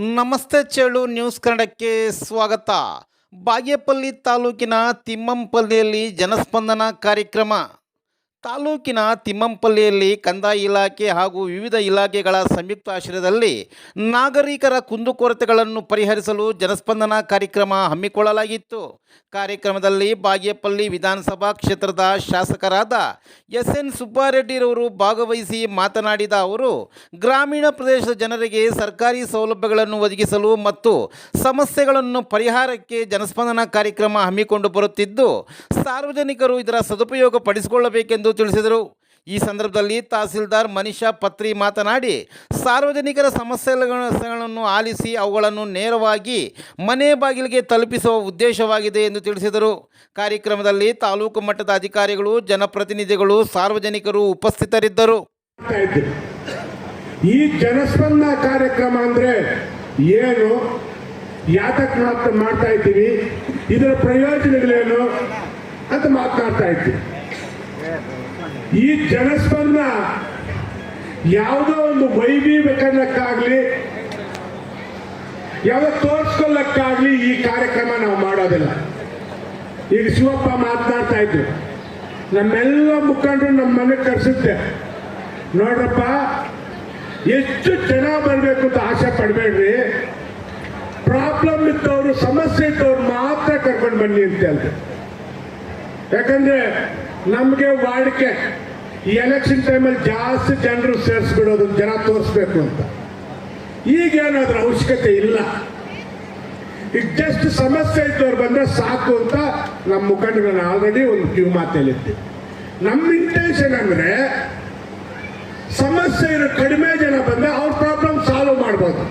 ನಮಸ್ತೆ ಚೇಳು ನ್ಯೂಸ್ ಕನ್ನಡಕ್ಕೆ ಸ್ವಾಗತ. ಬಾಗೇಪಲ್ಲಿ ತಾಲೂಕಿನ ತಿಮ್ಮಂಪಲ್ಲಿಯಲ್ಲಿ ಜನಸ್ಪಂದನ ಕಾರ್ಯಕ್ರಮ. ತಾಲೂಕಿನ ತಿಮ್ಮಂಪಲ್ಲಿಯಲ್ಲಿ ಕಂದಾಯ ಇಲಾಖೆ ಹಾಗೂ ವಿವಿಧ ಇಲಾಖೆಗಳ ಸಂಯುಕ್ತ ಆಶ್ರಯದಲ್ಲಿ ನಾಗರಿಕರ ಕುಂದುಕೊರತೆಗಳನ್ನು ಪರಿಹರಿಸಲು ಜನಸ್ಪಂದನ ಕಾರ್ಯಕ್ರಮ ಹಮ್ಮಿಕೊಳ್ಳಲಾಗಿತ್ತು. ಕಾರ್ಯಕ್ರಮದಲ್ಲಿ ಬಾಗೇಪಲ್ಲಿ ವಿಧಾನಸಭಾ ಕ್ಷೇತ್ರದ ಶಾಸಕರಾದ ಎಸ್ ಎನ್ ಸುಬ್ಬಾರೆಡ್ಡಿರವರು ಭಾಗವಹಿಸಿ ಮಾತನಾಡಿದ ಅವರು, ಗ್ರಾಮೀಣ ಪ್ರದೇಶದ ಜನರಿಗೆ ಸರ್ಕಾರಿ ಸೌಲಭ್ಯಗಳನ್ನು ಒದಗಿಸಲು ಮತ್ತು ಸಮಸ್ಯೆಗಳನ್ನು ಪರಿಹಾರಕ್ಕೆ ಜನಸ್ಪಂದನ ಕಾರ್ಯಕ್ರಮ ಹಮ್ಮಿಕೊಂಡು ಬರುತ್ತಿದ್ದು, ಸಾರ್ವಜನಿಕರು ಇದರ ಸದುಪಯೋಗ ಪಡಿಸಿಕೊಳ್ಳಬೇಕೆಂದು ತಿಳಿಸಿದರು. ಈ ಸಂದರ್ಭದಲ್ಲಿ ತಹಸೀಲ್ದಾರ್ ಮನೀಷಾ ಪತ್ರಿ ಮಾತನಾಡಿ, ಸಾರ್ವಜನಿಕರ ಸಮಸ್ಯೆಗಳನ್ನು ಆಲಿಸಿ ಅವುಗಳನ್ನು ನೇರವಾಗಿ ಮನೆ ಬಾಗಿಲಿಗೆ ತಲುಪಿಸುವ ಉದ್ದೇಶವಾಗಿದೆ ಎಂದು ತಿಳಿಸಿದರು. ಕಾರ್ಯಕ್ರಮದಲ್ಲಿ ತಾಲೂಕು ಮಟ್ಟದ ಅಧಿಕಾರಿಗಳು, ಜನಪ್ರತಿನಿಧಿಗಳು, ಸಾರ್ವಜನಿಕರು ಉಪಸ್ಥಿತರಿದ್ದರು. ಈ ಜನಸ್ಪಂದನ ಕಾರ್ಯಕ್ರಮ ಅಂದ್ರೆ ಏನು? ಯಾತಕ್ ಮಾತ್ರ ಮಾಡ್ತಾ ಇದ್ದೀವಿ? ಇದರ ಪ್ರಯೋಜನಗಳೇನು? ಅಂತ ಮಾತನಾಡ್ತಾ ಇದ್ದೀವಿ ಈ ಜನಸ್ಪಂದ ಯಾವುದೋ ಒಂದು ವೈವಿಧ್ಯಕ್ಕಾಗ್ಲಿ ಯಾವುದೋ ತೋರ್ಸ್ಕೊಳ್ಳಕ್ಕಾಗ್ಲಿ ಈ ಕಾರ್ಯಕ್ರಮ ನಾವು ಮಾಡೋದಿಲ್ಲ. ಈಗ ಶಿವಪ್ಪ ಮಾತನಾಡ್ತಾ ಇದ್ರು. ನಮ್ಮೆಲ್ಲ ಮುಖಂಡರು ನಮ್ಮ ಮನೆಗೆ ಕರೆಸುತ್ತೆ. ನೋಡ್ರಪ್ಪ, ಎಷ್ಟು ಜನ ಬರಬೇಕು ಅಂತ ಆಸೆ ಪಡಬೇಡ್ರಿ. ಪ್ರಾಬ್ಲಮ್ ಇದ್ದವರು, ಸಮಸ್ಯೆ ಇದ್ದವ್ರು ಮಾತ್ರ ಕರ್ಕೊಂಡು ಬನ್ನಿ ಅಂತ ಹೇಳ್ದೆ ಯಾಕಂದ್ರೆ ನಮಗೆ ವಾಡಿಕೆ. ಈ ಎಲೆಕ್ಷನ್ ಟೈಮಲ್ಲಿ ಜಾಸ್ತಿ ಜನರು ಸೇರಿಸ್ಬಿಡೋದು, ಜನ ತೋರಿಸ್ಬೇಕು ಅಂತ. ಈಗೇನಾದ್ರೂ ಅವಶ್ಯಕತೆ ಇಲ್ಲ. ಈಗ ಜಸ್ಟ್ ಸಮಸ್ಯೆ ಇದ್ದವ್ರು ಬಂದ್ರೆ ಸಾಕು ಅಂತ ನಮ್ಮ ಮುಖಂಡರು ಆಲ್ರೆಡಿ ಒಂದು ಕಿವಿ ಮಾತು ಹೇಳಿದ್ದೆ ನಮ್ಮ ಇಂಟೆನ್ಷನ್ ಅಂದ್ರೆ ಸಮಸ್ಯೆ ಇರೋ ಕಡಿಮೆ ಜನ ಬಂದ್ರೆ ಅವ್ರ ಪ್ರಾಬ್ಲಮ್ ಸಾಲ್ವ್ ಮಾಡ್ಬೋದು.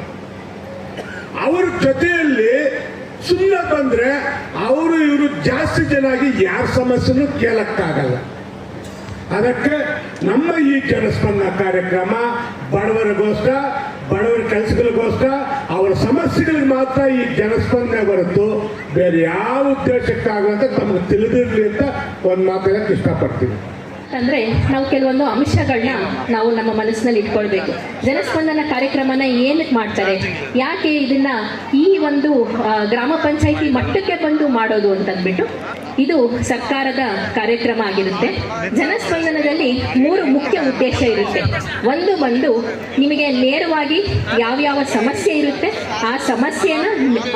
ಅವ್ರ ಜೊತೆಯಲ್ಲಿ ಸುಮ್ಮನೆ ಬಂದ್ರೆ ಅವರು ಜಾಸ್ತಿ ಜನ ಆಗಿ ಯಾರ ಸಮಸ್ಯೆನೂ ಕೇಳಕ್ಕಾಗಲ್ಲ. ಅದಕ್ಕೆ ನಮ್ಮ ಈ ಜನಸ್ಪಂದ ಕಾರ್ಯಕ್ರಮ ಬಡವರಿಗೋಸ್ಕರ, ಬಡವರ ಕೆಲಸಗಳಿಗೋಸ್ಕರ, ಅವರ ಸಮಸ್ಯೆಗಳಿಗೆ ಮಾತ್ರ ಈ ಜನಸ್ಪಂದನೆ ಹೊರತು ಬೇರೆ ಯಾವ ಉದ್ದೇಶಕ್ಕಾಗುವಂತ ತಮಗೆ ತಿಳಿದಿರಲಿ ಅಂತ ಒಂದು ಮಾತಾಡಕ್ಕೆ ಇಷ್ಟಪಡ್ತೀನಿ. ಅಂದ್ರೆ ನಾವು ಕೆಲವೊಂದು ಅಂಶಗಳನ್ನ ನಾವು ನಮ್ಮ ಮನಸ್ಸಿನಲ್ಲಿ ಇಟ್ಕೊಳ್ಬೇಕು. ಜನಸ್ಪಂದನ ಕಾರ್ಯಕ್ರಮನ ಏನಕ್ಕೆ ಮಾಡ್ತಾರೆ? ಯಾಕೆ ಇದನ್ನ ಈ ಒಂದು ಗ್ರಾಮ ಪಂಚಾಯಿತಿ ಮಟ್ಟಕ್ಕೆ ಬಂದು ಮಾಡೋದು ಅಂತಂದ್ಬಿಟ್ಟು ಇದು ಸರ್ಕಾರದ ಕಾರ್ಯಕ್ರಮ ಆಗಿರುತ್ತೆ. ಜನಸ್ಪಂದನದಲ್ಲಿ ಮೂರು ಮುಖ್ಯ ಉದ್ದೇಶ ಇರುತ್ತೆ. ಒಂದು ಬಂದು ನಿಮಗೆ ನೇರವಾಗಿ ಯಾವ್ಯಾವ ಸಮಸ್ಯೆ ಇರುತ್ತೆ, ಆ ಸಮಸ್ಯೆನ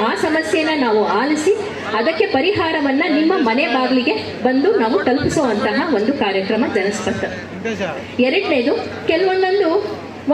ಆ ಸಮಸ್ಯೆನ ನಾವು ಆಲಿಸಿ ಅದಕ್ಕೆ ಪರಿಹಾರವನ್ನ ನಿಮ್ಮ ಮನೆ ಬಾಗಿಲಿಗೆ ಬಂದು ನಾವು ತಲುಪಿಸುವಂತಹ ಒಂದು ಕಾರ್ಯಕ್ರಮ ಜನಸ್ಪಂದ ಎರಡನೇದು, ಕೆಲವೊಂದೊಂದು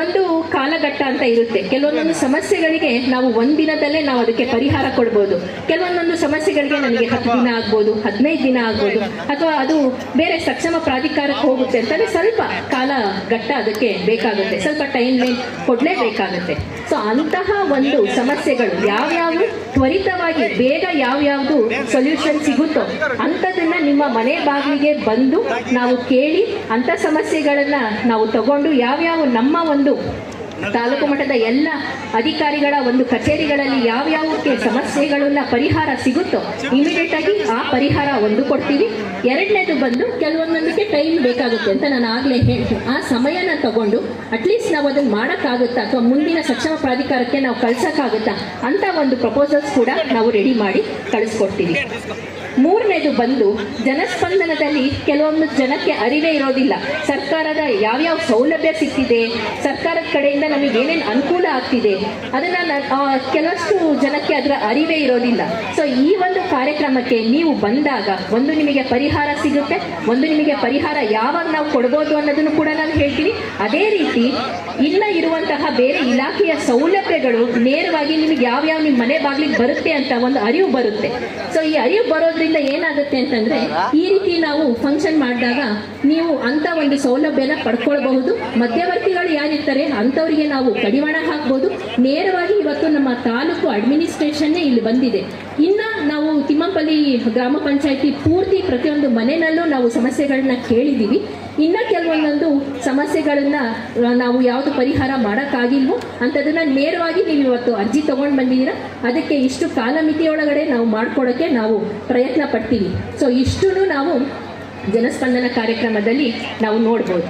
ಒಂದು ಕಾಲಘಟ್ಟ ಅಂತ ಇರುತ್ತೆ. ಕೆಲವೊಂದೊಂದು ಸಮಸ್ಯೆಗಳಿಗೆ ನಾವು ಒಂದಿನದಲ್ಲೇ ನಾವು ಅದಕ್ಕೆ ಪರಿಹಾರ ಕೊಡ್ಬೋದು. ಕೆಲವೊಂದೊಂದು ಸಮಸ್ಯೆಗಳಿಗೆ ನನಗೆ ಹತ್ತು ದಿನ ಆಗ್ಬೋದು, ಹದಿನೈದು ದಿನ ಆಗ್ಬೋದು, ಅಥವಾ ಅದು ಬೇರೆ ಸಕ್ಷಮ ಪ್ರಾಧಿಕಾರಕ್ಕೆ ಹೋಗುತ್ತೆ ಅಂತಂದ್ರೆ ಸ್ವಲ್ಪ ಕಾಲಘಟ್ಟ ಅದಕ್ಕೆ ಬೇಕಾಗುತ್ತೆ. ಸ್ವಲ್ಪ ಟೈಮ್ ಲೈನ್ ಕೊಡಲೇಬೇಕಾಗುತ್ತೆ. ಸೊ ಅಂತಹ ಒಂದು ಸಮಸ್ಯೆಗಳು ಯಾವ್ಯಾವು? ತ್ವರಿತವಾಗಿ ಬೇಗ ಯಾವ್ಯಾವುದು ಸೊಲ್ಯೂಷನ್ ಸಿಗುತ್ತೋ ಅಂಥದನ್ನ ನಿಮ್ಮ ಮನೆ ಬಾಗಿಲಿಗೆ ಬಂದು ನಾವು ಕೇಳಿ ಅಂಥ ಸಮಸ್ಯೆಗಳನ್ನ ನಾವು ತಗೊಂಡು ಯಾವ್ಯಾವ ನಮ್ಮ ಒಂದು ತಾಲೂಕು ಮಟ್ಟದ ಎಲ್ಲ ಅಧಿಕಾರಿಗಳ ಒಂದು ಕಚೇರಿಗಳಲ್ಲಿ ಯಾವ್ಯಾವಕ್ಕೆ ಸಮಸ್ಯೆಗಳನ್ನ ಪರಿಹಾರ ಸಿಗುತ್ತೋ ಇಮಿಡಿಯೇಟ್ ಆಗಿ ಆ ಪರಿಹಾರ ಒಂದು ಕೊಡ್ತೀವಿ. ಎರಡನೇದು ಬಂದು ಕೆಲವೊಂದೊಂದಕ್ಕೆ ಟೈಮ್ ಬೇಕಾಗುತ್ತೆ ಅಂತ ನಾನು ಆಗ್ಲೇ ಹೇಳ್ತೀನಿ ಆ ಸಮಯನ ತಗೊಂಡು ಅಟ್ಲೀಸ್ಟ್ ನಾವು ಅದನ್ನ ಮಾಡೋಕ್ಕಾಗುತ್ತಾ ಅಥವಾ ಮುಂದಿನ ಸಕ್ಷಮ ಪ್ರಾಧಿಕಾರಕ್ಕೆ ನಾವು ಕಳ್ಸಕ್ಕಾಗುತ್ತಾ ಅಂತ ಒಂದು ಪ್ರಪೋಸಲ್ಸ್ ಕೂಡ ನಾವು ರೆಡಿ ಮಾಡಿ ಕಳಿಸ್ಕೊಡ್ತೀವಿ. ಮೂರನೇದು ಬಂದು ಜನಸ್ಪಂದನದಲ್ಲಿ ಕೆಲವೊಂದು ಜನಕ್ಕೆ ಅರಿವೇ ಇರೋದಿಲ್ಲ. ಸರ್ಕಾರದ ಯಾವ್ಯಾವ ಸೌಲಭ್ಯ ಸಿಕ್ಕಿದೆ, ಸರ್ಕಾರದ ಕಡೆಯಿಂದ ನಮಗೆ ಏನೇನು ಅನುಕೂಲ ಆಗ್ತಿದೆ, ಅದನ್ನ ಕೆಲವಷ್ಟು ಜನಕ್ಕೆ ಅದರ ಅರಿವೇ ಇರೋದಿಲ್ಲ. ಸೊ ಈ ಒಂದು ಕಾರ್ಯಕ್ರಮಕ್ಕೆ ನೀವು ಬಂದಾಗ ಒಂದು ನಿಮಗೆ ಪರಿಹಾರ ಸಿಗುತ್ತೆ, ಒಂದು ನಿಮಗೆ ಪರಿಹಾರ ಯಾವಾಗ ನಾವು ಕೊಡ್ಬೋದು ಅನ್ನೋದನ್ನು ಕೂಡ ನಾನು ಹೇಳ್ತೀನಿ. ಅದೇ ರೀತಿ ಇಲ್ಲ ಇರುವಂತಹ ಬೇರೆ ಇಲಾಖೆಯ ಸೌಲಭ್ಯಗಳು ನೇರವಾಗಿ ನಿಮಗೆ ಯಾವ್ಯಾವ ನಿಮ್ಮ ಮನೆ ಬಾಗಿಲಿಗೆ ಬರುತ್ತೆ ಅಂತ ಒಂದು ಅರಿವು ಬರುತ್ತೆ. ಸೊ ಈ ಅರಿವು ಬರೋದ್ರಿಂದ ಏನಾಗುತ್ತೆ ಅಂತಂದ್ರೆ, ಈ ರೀತಿ ನಾವು ಫಂಕ್ಷನ್ ಮಾಡಿದಾಗ ನೀವು ಅಂತ ಒಂದು ಸೌಲಭ್ಯನ ಪಡ್ಕೊಳ್ಬಹುದು. ಮಧ್ಯವರ್ತಿಗಳು ಯಾರಿರ್ತಾರೆ ಅಂತವರಿಗೆ ನಾವು ಕಡಿವಾಣ ಹಾಕ್ಬೋದು. ನೇರವಾಗಿ ಇವತ್ತು ನಮ್ಮ ತಾಲೂಕು ಅಡ್ಮಿನಿಸ್ಟ್ರೇಷನ್ನೇ ಇಲ್ಲಿ ಬಂದಿದೆ. ಇನ್ನ ನಾವು ತಿಮ್ಮಂಪಲ್ಲಿ ಗ್ರಾಮ ಪಂಚಾಯತಿ ಪೂರ್ತಿ ಪ್ರತಿಯೊಂದು ಮನೆಯಲ್ಲೂ ನಾವು ಸಮಸ್ಯೆಗಳನ್ನ ಕೇಳಿದ್ದೀವಿ ಇನ್ನ ಕೆಲವೊಂದೊಂದು ಸಮಸ್ಯೆಗಳನ್ನ ನಾವು ಯಾವುದು ಪರಿಹಾರ ಮಾಡೋಕ್ಕಾಗಿಲ್ವೋ ಅಂಥದನ್ನ ನೇರವಾಗಿ ನೀವು ಇವತ್ತು ಅರ್ಜಿ ತಗೊಂಡು ಬಂದಿದ್ದೀರಾ? ಅದಕ್ಕೆ ಇಷ್ಟು ಕಾಲಮಿತಿಯೊಳಗಡೆ ನಾವು ಮಾಡ್ಕೊಡೋಕ್ಕೆ ನಾವು ಪ್ರಯತ್ನ ಪಡ್ತೀವಿ. ಸೊ ಇಷ್ಟೂ ನಾವು ಜನಸ್ಪಂದನ ಕಾರ್ಯಕ್ರಮದಲ್ಲಿ ನಾವು ನೋಡ್ಬೋದು.